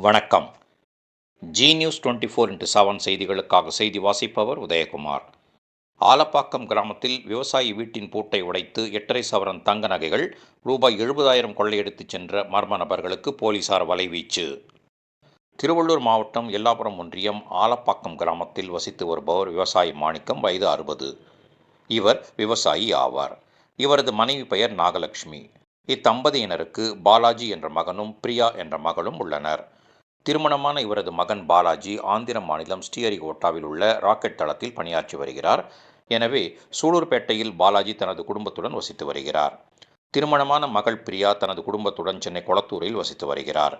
வணக்கம். Zee news twenty four into seven செய்திகளுக்காக செய்தி வாசிப்பவர் உதயகுமார். ஆலப்பாக்கம் கிராமத்தில் விவசாயி வீட்டின் பூட்டை உடைத்து எட்டரை சவரன் தங்க நகைகள் ரூபாய் எழுபதாயிரம் கொள்ளையடித்துச் சென்ற மர்ம நபர்களுக்கு போலீசார் வலைவீச்சு. திருவள்ளூர் மாவட்டம் எல்லாபுரம் ஒன்றியம் ஆலப்பாக்கம் கிராமத்தில் வசித்து வருபவர் விவசாயி மாணிக்கம் வயது அறுபது. இவர் விவசாயி ஆவார். இவரது மனைவி பெயர் நாகலட்சுமி. இத்தம்பதியினருக்கு பாலாஜி என்ற மகனும் பிரியா என்ற மகளும் உள்ளனர். திருமணமான இவரது மகன் பாலாஜி ஆந்திர மாநிலம் ஸ்ரீஹரிகோட்டாவில் உள்ள ராக்கெட் தளத்தில் பணியாற்றி வருகிறார். எனவே சூலூர்பேட்டையில் பாலாஜி தனது குடும்பத்துடன் வசித்து வருகிறார். திருமணமான மகள் பிரியா தனது குடும்பத்துடன் சென்னை கொளத்தூரில் வசித்து வருகிறார்.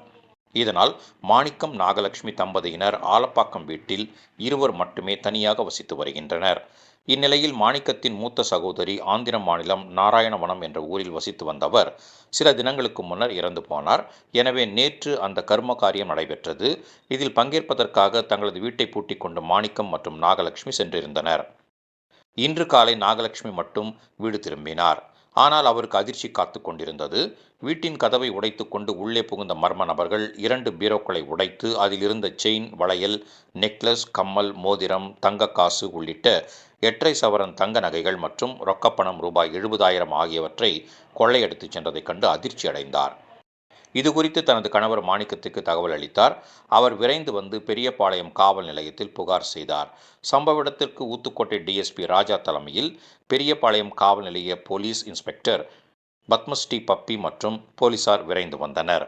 இதனால் மாணிக்கம் நாகலட்சுமி தம்பதியினர் ஆலப்பாக்கம் வீட்டில் இருவர் மட்டுமே தனியாக வசித்து வருகின்றனர். இந்நிலையில் மாணிக்கத்தின் மூத்த சகோதரி ஆந்திர மாநிலம் நாராயணவனம் என்ற ஊரில் வசித்து வந்தவர் சில தினங்களுக்கு முன்னர் இறந்து போனார். எனவே நேற்று அந்த கர்ம காரியம் நடைபெற்றது. இதில் பங்கேற்பதற்காக தங்களது வீட்டை பூட்டிக் கொண்டு மாணிக்கம் மற்றும் நாகலட்சுமி சென்றிருந்தனர். இன்று காலை நாகலட்சுமி மட்டும் வீடு திரும்பினார். ஆனால் அவருக்கு அதிர்ச்சி காத்து கொண்டிருந்தது. வீட்டின் கதவை உடைத்துக்கொண்டு உள்ளே புகுந்த மர்ம நபர்கள் இரண்டு பீரோக்களை உடைத்து அதில் இருந்த செயின் வளையல் நெக்லஸ் கம்மல் மோதிரம் தங்க காசு உள்ளிட்ட எட்டரை சவரன் தங்க நகைகள் மற்றும் ரொக்கப்பணம் ரூபாய் எழுபதாயிரம் ஆகியவற்றை கொள்ளையடித்துச் சென்றதைக் கண்டு அதிர்ச்சி அடைந்தார் இது குறித்து தனது கணவர் மாணிக்கத்துக்கு தகவல் அளித்தார். அவர் விரைந்து வந்து பெரியபாளையம் காவல் நிலையத்தில் புகார் செய்தார். சம்பவ இடத்திற்கு ஊத்துக்கோட்டை டிஎஸ்பி ராஜா தலைமையில் பெரியபாளையம் காவல் நிலைய போலீஸ் இன்ஸ்பெக்டர் பத்மஸ்ரீ பப்பி மற்றும் போலீசார் விரைந்து வந்தனர்.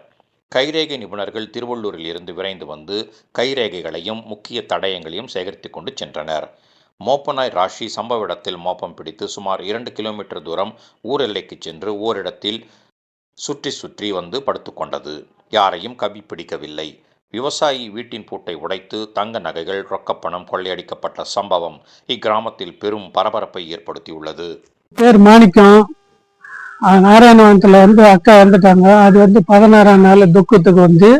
கைரேகை நிபுணர்கள் திருவள்ளூரில் இருந்து விரைந்து வந்து கைரேகைகளையும் முக்கிய தடயங்களையும் சேகரித்து கொண்டு சென்றனர். மோப்பனாய் ராஷி சம்பவ இடத்தில் மோப்பம் பிடித்து சுமார் இரண்டு கிலோமீட்டர் தூரம் ஊர் எல்லைக்கு சென்று ஓரிடத்தில் சுற்றி சுற்றி வந்து படுத்துக்கொண்டது யாரையும் கவி பிடிக்கவில்லை. விவசாயி வீட்டின் பூட்டை உடைத்து தங்க நகைகள் ரொக்கப்பணம் கொள்ளையடிக்கப்பட்ட சம்பவம் இக்கிராமத்தில் பெரும் பரபரப்பை ஏற்படுத்தியுள்ளது. பேர் மாணிக்கம். நாராயணவனத்தில் வந்து அக்கா இறந்துட்டாங்க. அது வந்து பதினாறாம் நாள் துக்கத்துக்கு வந்து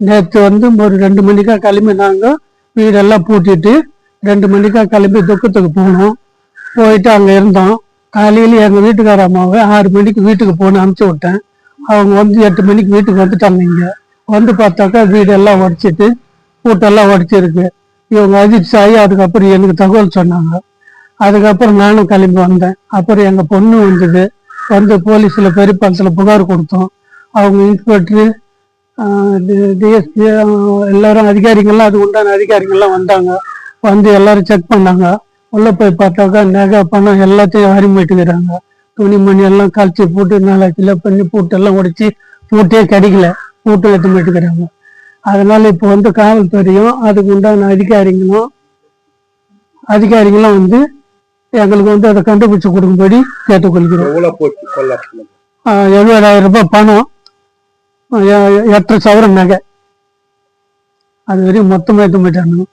நேற்று வந்து ஒரு ரெண்டு மணிக்கா நாங்கள் வீடெல்லாம் பூட்டிட்டு ரெண்டு மணிக்கா கிளம்பி துக்கத்துக்கு போனோம். போயிட்டு அங்கே இருந்தோம். காலையில் எங்கள் வீட்டுக்கார அம்மாவை ஆறு மணிக்கு வீட்டுக்கு போன அனுப்பிச்சி விட்டேன். அவங்க வந்து எட்டு மணிக்கு வீட்டுக்கு வந்துட்டாங்க இங்கே. வந்து பார்த்தாக்கா வீடெல்லாம் உடச்சிட்டு கூட்டெல்லாம் உடச்சிருக்கு இவங்க அதிர்ச்சி ஆகி அதுக்கப்புறம் எனக்கு தகவல் சொன்னாங்க. அதுக்கப்புறம் நானும் கிளம்பி வந்தேன். அப்புறம் எங்கள் பொண்ணு வந்தது. வந்து போலீஸில் பெரியப்பாளத்தில் புகார் கொடுத்தோம். அவங்க இன்ஸ்பெக்டரு டிஎஸ்பி எல்லாரும் அதிகாரிகள்லாம் அது உண்டான அதிகாரிகள்லாம் வந்தாங்க. வந்து எல்லாரும் செக் பண்ணாங்க. உள்ளே போய் பார்த்தாக்கா நகை பணம் எல்லாத்தையும் அறிமிட்டுக்கிறாங்க துணிமணி எல்லாம் கழிச்சு போட்டு நாலு கிலோ பண்ணி பூட்டெல்லாம் உடைச்சி பூட்டே கிடைக்கல. பூட்டும் எடுத்து போயிட்டுக்கிறாங்க அதனால இப்போ வந்து காவல்துறையும் அதுக்கு உண்டான அதிகாரிகளும் அதிகாரிகளும் வந்து எங்களுக்கு வந்து அதை கண்டுபிடிச்சு கொடுக்கும்படி கேட்டுக்கொள்கிறோம். எழுபதாயிரம் ரூபாய் பணம். எட்டரை சவரம் நகை. அது வரையும் மொத்தமாக எடுத்து போயிட்டாங்க